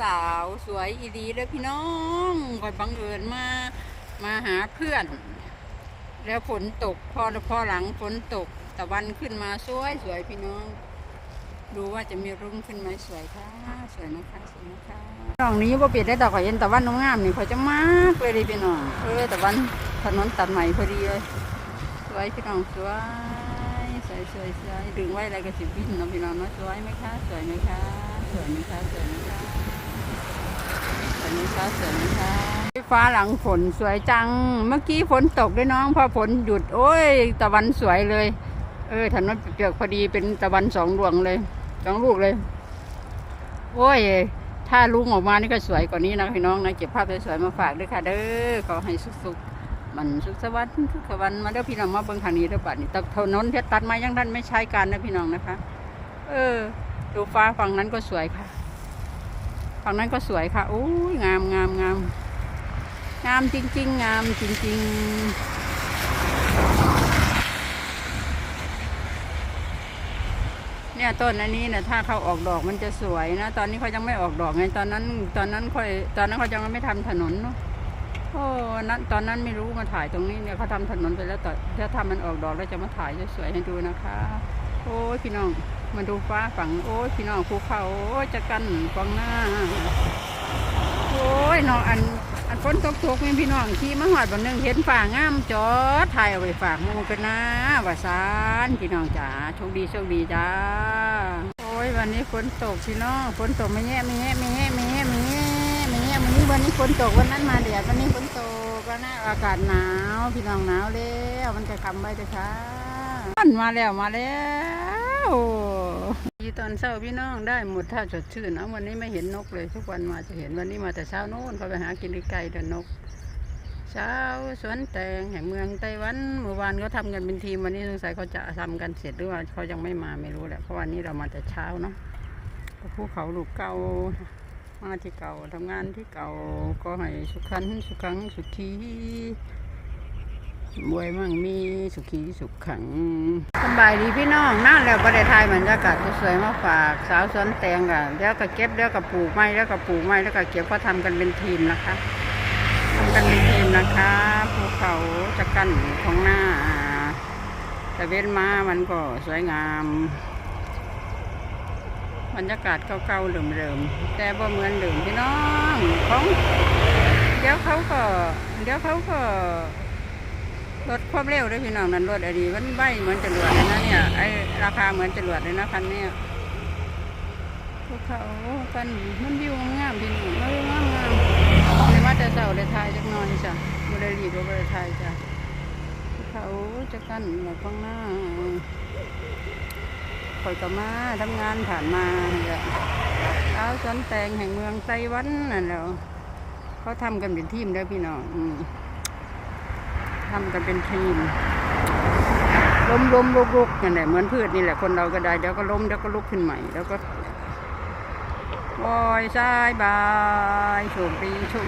สาวสวยอีดีเลยพี่น้องคอยบังเอิญมามาหาเพื่อน แล้วฝนตกพอพอหลังฝนตกตะวันขึ้นมาสวยสวยพี่น้อง ดูว่าจะมีรุ่งขึ้นไหมสวยค่ะสวยนะคะสวยนะคะน้องนี้ว่าเปลี่ยนได้ดอกขอเย็นตะวันน้องงามนี่เขาจะมากเลยดิพี่น้องเออตะวันถนนตัดใหม่พอดีเลยสวยพี่น้องสวยสวยสวยสวยดึงไว้อะไรก็สิบวินนะพี่น้องนะสวยไหมคะสวยไหมคะสวยไหมคะสวยไหมคะ วยไหมคะสวยไหมคะฟ้าหลังฝนสวยจัง เมื่อกี้ฝนตกด้วยน้อง พอฝนหยุด โอ้ย ตะวันสวยเลย เออถนนเปียกพอดีเป็นตะวันสองดวงเลยสองลูกเลย โอ้ย ถ้าลุงออกมานี่ก็สวยกว่านี้นะพี่น้องนะเก็บภาพสวยๆมาฝากด้วยค่ะ เด้อขอให้สุขๆมันสุขสวัสดิ์ทุกวันมาเด้อพี่น้องมาเบิ่งทางนี้เด้อบัดนี้แตถนนเพชรตัดม้ยังท่านไม่ใช้การนะพี่น้องนะคะ เออดูฟ้าฝั่งนั้นก็สวยค่ะ ฝั่งนั้นก็สวยค่ะโอ้ยงามงามงามงามจริง ๆ งามจริง ๆเนี่ยต้นอันนี้นะถ้าเขาออกดอกมันจะสวยนะ ตอนนี้เขายังไม่ออกดอกไงตอนนั้น ตอนนั้นค่อยตอนนั้นเขายังไม่ทำถนนเนาะโอ้นั้นตอนนั้นไม่รู้มาถ่ายตรงนี้เนี่ยเขาทำถนนไปแล้วแต่ถ้าทำมันออกดอกแล้วจะมาถ่ายจะสวยให้ดูนะคะ โอ้พี่น้อง มาดูฟ้าฝั่ง โอ้ยพี่น้องภูเขาโอ้ยจะกันฟังหน้า โอ้ยน้องอัน อันฝนตกตกๆนี่พี่น้องขี่มาหอดบนนึงเห็นฝ่างามจอดถ่ายเอาไปฝากมูกันนะว่าซานพี่น้องจ๋าโชคดีโชคดีจ้า โอ้ยวันนี้ฝนตกพี่น้องฝนตกไม่แย่ไม่แย่ไม่แย่ไม่แย่ไม่แย่ไม่แย่วันนี้วันนี้ฝนตกวันนั้นมาแดดวันนี้ฝนตกวันนั้นอากาศหนาว พี่น้องหนาวแล้วมันจะคำไว้เลยค่ะมันมาแล้วมาแล้ว ดีตอนเช้าพี่น้องได้หมดท่าสดชื่นนะวันนี้ไม่เห็นนกเลย ทุกวันมาจะเห็นวันนี้มาแต่เช้าโน้นเขาไปหากินไกลๆเดินก เช้าสวนแตงแห่งเมืองไต้หวันเมื่อวานเขาทำกันเป็นทีมวันนี้สงสัยเขาจะทำกันเสร็จหรือว่าเขายังไม่มาไม่รู้แหละเพราะวันนี้เรามาแต่เช้าเนาะภูเขาลูกเก่ามาที่เก่าทำงานที่เก่าก็ให้สุขันสุขังสุขี บวยมั่งมีสุขีสุขขังสบายดีพี่น้องนั่นแล้วประเทศไทยบรรยากาศสวยมาฝากสาวสวนแตงอะเดี๋ยวก็เก็บเดี๋ยวก็ปลูกไม้เดี๋ยวก็ปลูกไม้แล้วก็เก็บเขาทำกันเป็นทีมนะคะทำกันเป็นทีมนะคะภูเขาจะกันของหน้าแต่เว้นมามันก็สวยงามบรรยากาศเก่าๆเดิมๆแต่บ่เหมือนเดิมพี่น้องของเดี๋ยวเขาก็เดี๋ยวเขาก็ ลดความเร็วด้วยพี่น้องนั่นรถไอดีมันใบเหมือนจรวดเลยนะเนี่ยไอราคาเหมือนจรวดเลยนะคันนี้ภูเขากันมันวิวงามพี่น้องมันวิวงามๆเลยว่าจะเสาเลยทายจักนอยจ้ะบริรีบบ่ได้ทายจ้ะเขาจะกั้นหลังข้างหน้าคอยก็มาทำงานผ่านมาเนี่ยเอาสวนแตงแห่งเมืองไต้หวันนั่นแล้วเขาทำกันเป็นทีมด้อพี่น้องอื ทำกันเป็นทีม ล้มล้มลุกลุกนั่นแหละเหมือนพืชนี่แหละคนเราก็ได้เดี๋ยวก็ล้มเดี๋ยวก็ลุกขึ้นใหม่ แล้วก็บอยสายบายโชคดีโชค